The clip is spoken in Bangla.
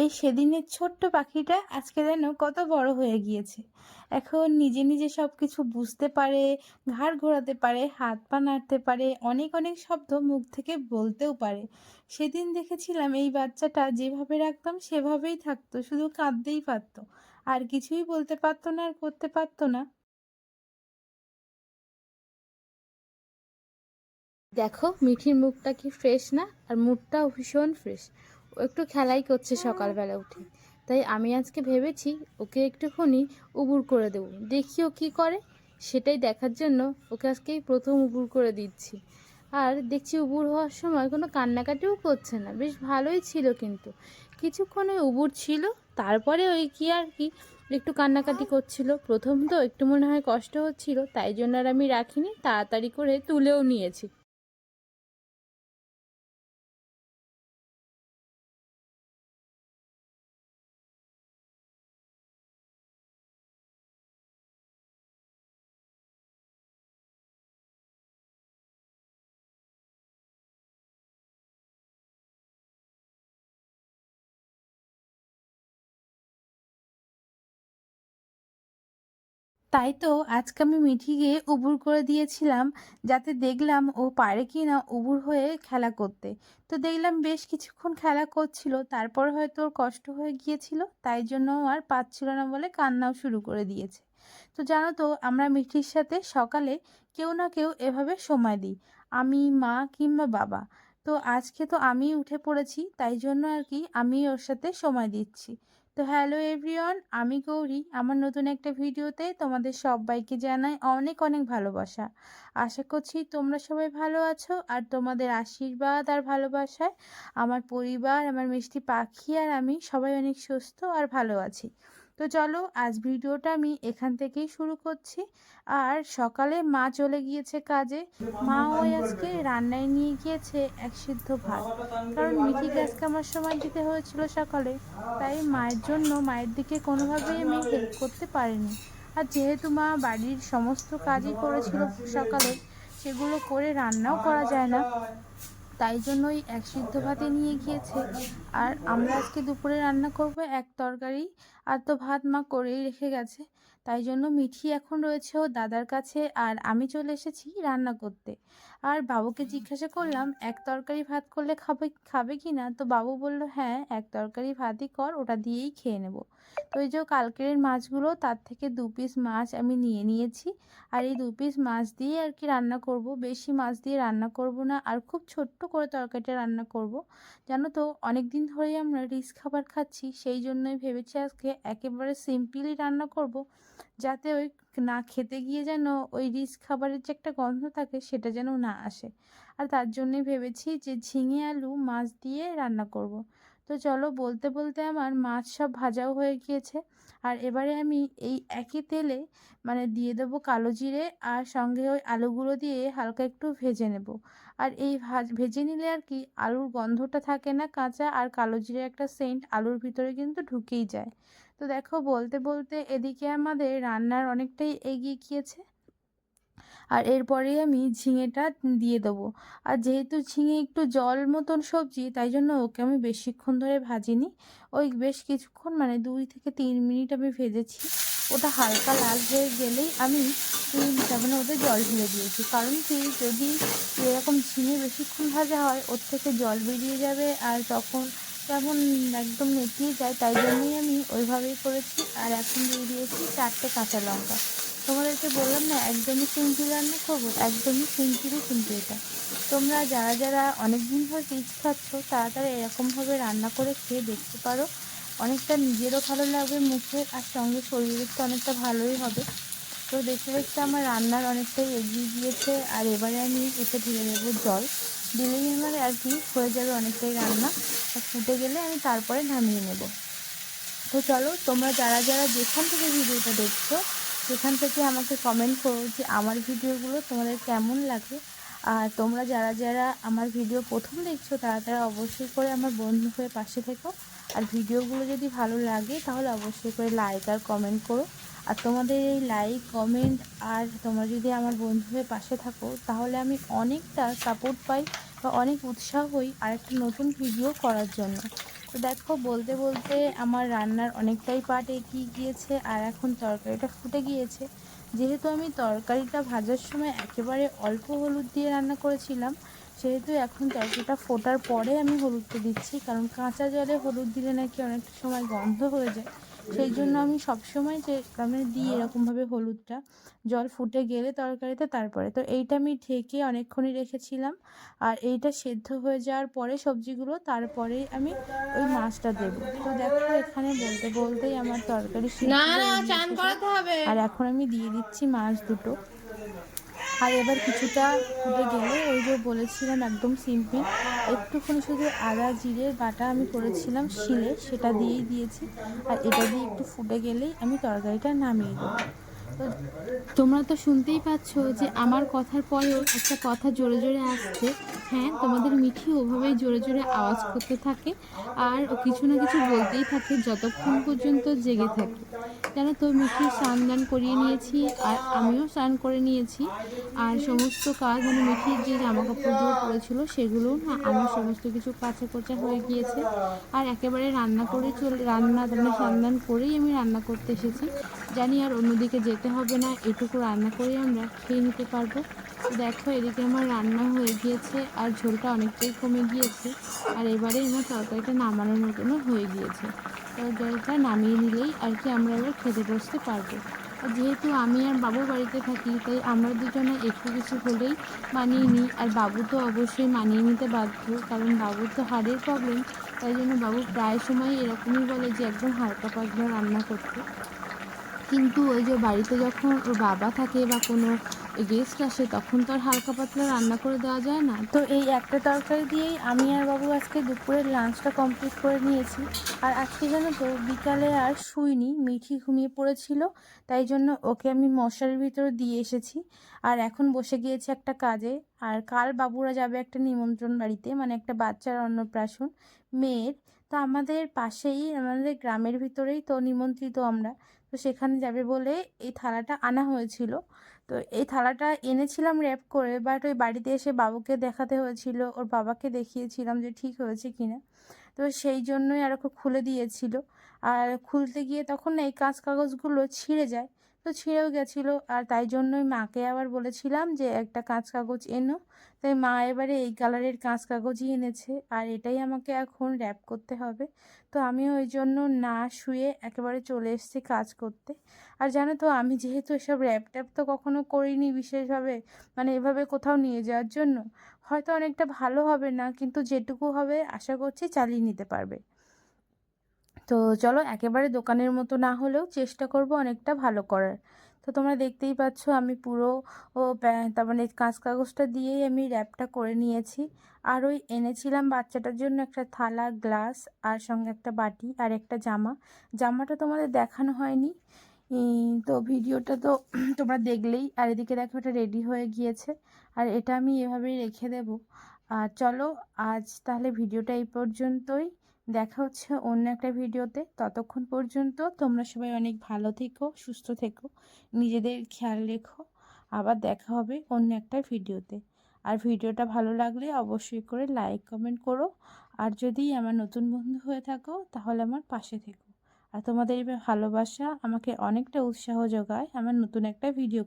এই সেদিনের ছোট্ট পাখিটা আজকে যেন কত বড় হয়ে গিয়েছে। এখন নিজে নিজে সব কিছু বুঝতে পারে, ঘাড় ঘোরাতে পারে, হাত পা নাড়তে পারে, অনেক অনেক শব্দ মুখ থেকে বলতেও পারে। সেদিন দেখেছিলাম এই বাচ্চাটা যেভাবে রাখতাম সেভাবেই থাকতো, শুধু কাঁদতেই পারতো। আর কিছুই বলতে পারতো না আর করতে পারতো না। দেখো, মিঠির মুখটা কি ফ্রেশ না? আর মুডটাও ভীষণ ফ্রেশ একটু খেলাই করছে সকালবেলা উঠে। তাই আমি আজকে ভেবেছি ওকে একটুখানি উবুর করে দেবো। দেখি ও কী করে। সেটাই দেখার জন্য ওকে আজকেই প্রথম উবুর করে দিচ্ছি। আর দেখছি উবুর হওয়ার সময় কোনো কান্নাকাটিও করছে না। বেশ ভালোই ছিল কিন্তু। কিছুক্ষণ ওই উবুর ছিল, তারপরে ওই কি আর কি একটু কান্নাকাটি করছিল। প্রথম তো একটু মনে হয় কষ্ট হচ্ছিল, তাই জন্য আর আমি রাখিনি। তাড়াতাড়ি করে তুলেও নিয়েছি। তাই তো আজকে আমি মিঠিকে উবুর করে দিয়েছিলাম যাতে দেখলাম ও পারে কি না উবুর হয়ে খেলা করতে। তো দেখলাম বেশ কিছুক্ষণ খেলা করছিল, তারপর হয়তো ওর কষ্ট হয়ে গিয়েছিল, তাই জন্য আর পাচ্ছিল না বলে কান্নাও শুরু করে দিয়েছে। তো জানো তো, আমরা মিঠির সাথে সকালে কেউ না কেউ এভাবে সময় দিই, আমি, মা কিংবা বাবা। তো আজকে তো আমি উঠে পড়েছি, তাই জন্য আর কি আমি ওর সাথে সময় দিচ্ছি। তো হ্যালো এভরিওয়ান, আমি গৌরী। আমার নতুন একটা ভিডিওতে তোমাদের সবাইকে জানাই অনেক অনেক ভালোবাসা। আশা করছি তোমরা সবাই ভালো আছো আর তোমাদের আশীর্বাদ আর ভালোবাসায় আমার পরিবার, আমার মিষ্টি পাখি আর আমি সবাই অনেক সুস্থ আর ভালো আছি। তো চলো আজ ভিডিওটা আমি এখান থেকেই শুরু করছি। আর সকালে মা চলে গিয়েছে কাজে। মা ওই আজকে রান্নায় নিয়ে গিয়েছে এক সিদ্ধ ভাত। কারণ মিঠি আজকে আমার সময় দিতে হয়েছিল সকালে। তাই মায়ের জন্য মায়ের দিকে কোনোভাবেই আমি হেল্প করতে পারিনি। আর যেহেতু মা বাড়ির সমস্ত কাজই করেছিল সকালে, সেগুলো করে রান্নাও করা যায় না। তাই জন্যই এক সিদ্ধ ভাতে নিয়ে গিয়েছে। আর আমরা আজকে দুপুরে রান্না করব এক তরকারি। আর তো ভাত মা করেই রেখে গেছে। তাই জন্য মিঠি এখন রয়েছে ও দাদার কাছে আর আমি চলে এসেছি রান্না করতে। আর বাবুকে জিজ্ঞাসা করলাম, এক তরকারি ভাত করলে খাবে খাবে কি না? তো বাবু বলল হ্যাঁ এক তরকারি ভাতই কর, ওটা দিয়েই খেয়ে নেব। তো এই যে কালকের মাছগুলো, তার থেকে দু পিস মাছ আমি নিয়ে নিয়েছি। আর এই দু পিস মাছ দিয়ে আর কি রান্না করব। বেশি মাছ দিয়ে রান্না করব না, আর খুব ছোট্ট করে তরকারিটা রান্না করব। জানো তো অনেক দিন ধরেই আমরা রিচ খাবার খাচ্ছি, সেই জন্যই ভেবেছি আজকে একেবারে সিম্পলি রান্না করব, যাতে ওই না খেতে গিয়ে যেন ওই রিচ খাবারের যে একটা গন্ধ থাকে সেটা যেন না আসে আর তার জন্যই ভেবেছি যে ঝিঙে আলু মাছ দিয়ে রান্না করব। তো চলো বলতে বলতে আমার মাছ সব ভাজাও হয়ে গিয়েছে। আর এবারে আমি এই একই তেলে মানে দিয়ে দেবো কালো জিরে আর সঙ্গে ওই আলুগুলো দিয়ে হালকা একটু ভেজে নেব। আর এই ভাজ, ভেজে নিলে আর কি আলুর গন্ধটা থাকে না কাঁচা আর কালো জিরে একটা সেন্ট আলুর ভিতরে কিন্তু ঢুকেই যায়। তো দেখো বলতে বলতে এদিকে আমাদের রান্নার অনেকটাই এগিয়ে গিয়েছে। আর এরপরেই আমি ঝিঙেটা দিয়ে দেবো। আর যেহেতু ঝিঙে একটু জল মতন সবজি, তাই জন্য ওকে আমি বেশিক্ষণ ধরে ভাজিনি। ওই বেশ কিছুক্ষণ মানে দুই থেকে তিন মিনিট আমি ভেজেছি। ওটা হালকা লাল হয়ে গেলেই আমি মানে ওদের জল ঢেলে দিয়েছি। কারণ কি, যদি এরকম ঝিঙে বেশিক্ষণ ভাজা হয়, ওর থেকে জল বেরিয়ে যাবে আর তখন তেমন একদম নেতিয়ে যায়, তাই জন্যই আমি ওইভাবেই করেছি। আর এখন দিয়ে দিয়েছি চারটে কাঁচা লঙ্কা। তোমাদেরকে বললাম না, একদমই সিম্পল রান্না করব, একদমই সিম্পলই কিন্তু এটা। তোমরা যারা যারা অনেক দিন ধরে রিচ খাচ্ছ তারা তারা এরকমভাবে রান্না করে খেয়ে দেখতে পারো। অনেকটা নিজেরও ভালো লাগবে মুখে, আর সঙ্গে শরীরের তো অনেকটা ভালোই হবে। তো দেখতে দেখতে আমার রান্নার অনেকটাই এগিয়ে গিয়েছে, আর এবারে আমি এতে ঢেলে দেবো জল। দিলেই আমার আর কি হয়ে যাবে অনেকটাই রান্না। আর ফুটে গেলে আমি তারপরে নামিয়ে নেব। তো চলো, তোমরা যারা যারা যেখান থেকে ভিডিওটা দেখছ সেখান থেকে আমাকে কমেন্ট করো যে আমার ভিডিওগুলো তোমাদের কেমন লাগে আর তোমরা যারা যারা আমার ভিডিও প্রথম দেখছ, তারা তারা অবশ্যই করে আমার বন্ধু হয়ে পাশে থেকো। আর ভিডিওগুলো যদি ভালো লাগে, তাহলে অবশ্যই করে লাইক আর কমেন্ট করো। আর তোমাদের এই লাইক কমেন্ট আর তোমরা যদি আমার বন্ধু হয়ে পাশে থাকো, তাহলে আমি অনেকটা সাপোর্ট পাই বা অনেক উৎসাহ হই আর একটা নতুন ভিডিও করার জন্য। তো দেখো, বলতে বলতে আমার রান্নার অনেকটাই পার্ট এগিয়ে গিয়েছে আর এখন তরকারিটা ফুটে গিয়েছে। যেহেতু আমি তরকারিটা ভাজার সময় একেবারে অল্প হলুদ দিয়ে রান্না করেছিলাম, সেহেতু এখন তরকারিটা ফোটার পরে আমি হলুদটা দিচ্ছি, কারণ কাঁচা জলে হলুদ দিলে নাকি অনেকটা সময় গন্ধ হয়ে যায়। সেই জন্য আমি সবসময় যে মানে দিই এরকমভাবে হলুদটা জল ফুটে গেলে তরকারিতে তারপরে। তো এইটা আমি ঢেকে অনেকক্ষণই রেখেছিলাম। আর এইটা সেদ্ধ হয়ে যাওয়ার পরে সবজিগুলো তারপরে আমি ওই মাছটা দেবো। তো দেখো এখানে বলতে বলতেই আমার তরকারি আর এখন আমি দিয়ে দিচ্ছি মাছ দুটো। আর এবার কিছুটা ফুটে গেলে ওই যে বলেছিলাম একদম সিম্পল, একটুখানি শুধু আদা, জিরে, বাটা আমি করেছিলাম শিলে, সেটা দিয়েই দিয়েছি। আর এটা দিয়ে একটু ফুটে গেলেই আমি তরকারিটা নামিয়ে দেবো। তোমরা তো শুনতেই পাচ্ছ যে আমার কথার পরেও একটা কথা জোরে জোরে আসছে। হ্যাঁ তোমাদের মিঠি ওভাবেই জোরে জোরে আওয়াজ করতে থাকে আর কিছু না কিছু বলতেই থাকে যতক্ষণ পর্যন্ত জেগে থাকে। জানো তো মিঠি স্নান দান করিয়ে নিয়েছি, আর আমিও স্নান করে নিয়েছি। আর সমস্ত কাজ মানে মিঠির যে জামা কাপড়গুলো পরেছিল সেগুলো না আমার সমস্ত কিছু কাঁচা কোচা হয়ে গিয়েছে। আর একেবারে রান্না করে চলে, রান্না মানে স্নান দান করেই আমি রান্না করতে এসেছি। জানি আর অন্যদিকে যেতে হবে না, এটুকু রান্না করেই আমরা খেয়ে নিতে পারব। দেখো এদিকে আমার রান্না হয়ে গিয়েছে, আর ঝোলটা অনেকটাই কমে গিয়েছে, আর এবারে আমার তরকারিটা নামানোর মতনও হয়ে গিয়েছে। তো জলটা নামিয়ে নিলেই আর কি আমরা এবার খেতে বসতে পারব। আর যেহেতু আমি আর বাবু বাড়িতে থাকি, তাই আমরা দুজনে একটু কিছু হলেই মানিয়ে নিই। আর বাবু তো অবশ্যই মানিয়ে নিতে বাধ্য, কারণ বাবুর তো হাড়ের প্রবলেম তাই জন্য বাবু প্রায় সময় এরকমই বলে যে একদম হালকা পাতলা রান্না করতে। কিন্তু ওই যে বাড়িতে যখন ওর বাবা থাকে বা কোনো গেস্ট আসে, তখন তো আর হালকা পাতলা রান্না করে দেওয়া যায় না। তো এই একটা তরকারি দিয়েই আমি আর বাবু আজকে দুপুরের লাঞ্চটা কমপ্লিট করে নিয়েছি। আর আজকে জানো তো, বিকালে আর শুইনি, মিঠি ঘুমিয়ে পড়েছিল, তাই জন্য ওকে আমি মশারির ভিতরে দিয়ে এসেছি। আর এখন বসে গিয়েছে একটা কাজে। আর কাল বাবুরা যাবে একটা নিমন্ত্রণ বাড়িতে মানে একটা বাচ্চার অন্নপ্রাশন মেয়ের। তো আমাদের পাশেই, আমাদের গ্রামের ভিতরেই তো নিমন্ত্রিত আমরা। তো সেখানে যাবে বলে এই থালাটা আনা হয়েছিল। তো এই থালাটা এনেছিলাম র্যাপ করে বাট ওই বাড়িতে এসে বাবুকে দেখাতে হয়েছিল, ওর বাবাকে দেখিয়েছিলাম যে ঠিক হয়েছে কিনা তো সেই জন্যই আর খুলে দিয়েছিল। আর খুলতে গিয়ে তখন না এই কাঁচ কাগজগুলো ছিঁড়ে যায়। তো ছিঁড়েও গেছিল। আর তাই জন্যই মাকে আবার বলেছিলাম যে, একটা কাঁচ কাগজ এনো। তাই মা এবারে এই কালারের কাঁচ কাগজই এনেছে। আর এটাই আমাকে এখন র্যাপ করতে হবে। তো আমি ওই জন্য না শুয়ে একেবারে চলে এসেছি কাজ করতে। আর জানো তো, আমি যেহেতু এসব র্যাপ ট্যাপ তো কখনো করিনি বিশেষভাবে মানে এভাবে কোথাও নিয়ে যাওয়ার জন্য। হয়তো অনেকটা ভালো হবে না, কিন্তু যেটুকু হবে, আশা করছি চালিয়ে নিতে পারবে। তো চলো একেবারে দোকানের মতো না হলেও চেষ্টা করব অনেকটা ভালো করার। তো তোমরা দেখতেই পাচ্ছ আমি পুরো ও তার মানে কাঁচ কাগজটা দিয়েই আমি র্যাপটা করে নিয়েছি। আর ওই এনেছিলাম বাচ্চাটার জন্য একটা থালা, গ্লাস আর সঙ্গে একটা বাটি আর একটা জামা। জামাটা তোমাদের দেখানো হয়নি। তো ভিডিওটা তো তোমরা দেখলেই। আর এদিকে দেখো এটা রেডি হয়ে গিয়েছে। আর এটা আমি এভাবেই রেখে দেব। আর চলো আজ তাহলে ভিডিওটা এই পর্যন্তই। দেখা হচ্ছে অন্য একটা ভিডিওতে। ততক্ষণ পর্যন্ত তোমরা সবাই অনেক ভালো থেকো, সুস্থ থেকো, নিজেদের খেয়াল রেখো। আবার দেখা হবে অন্য একটা ভিডিওতে। আর ভিডিওটা ভালো লাগলে অবশ্যই করে লাইক, কমেন্ট করো। আর যদি আমার নতুন বন্ধু হয়ে থাকো, তাহলে আমার পাশে থেকো। আর তোমাদের ভালোবাসা আমাকে অনেকটা উৎসাহ যোগায় আমার নতুন একটা ভিডিও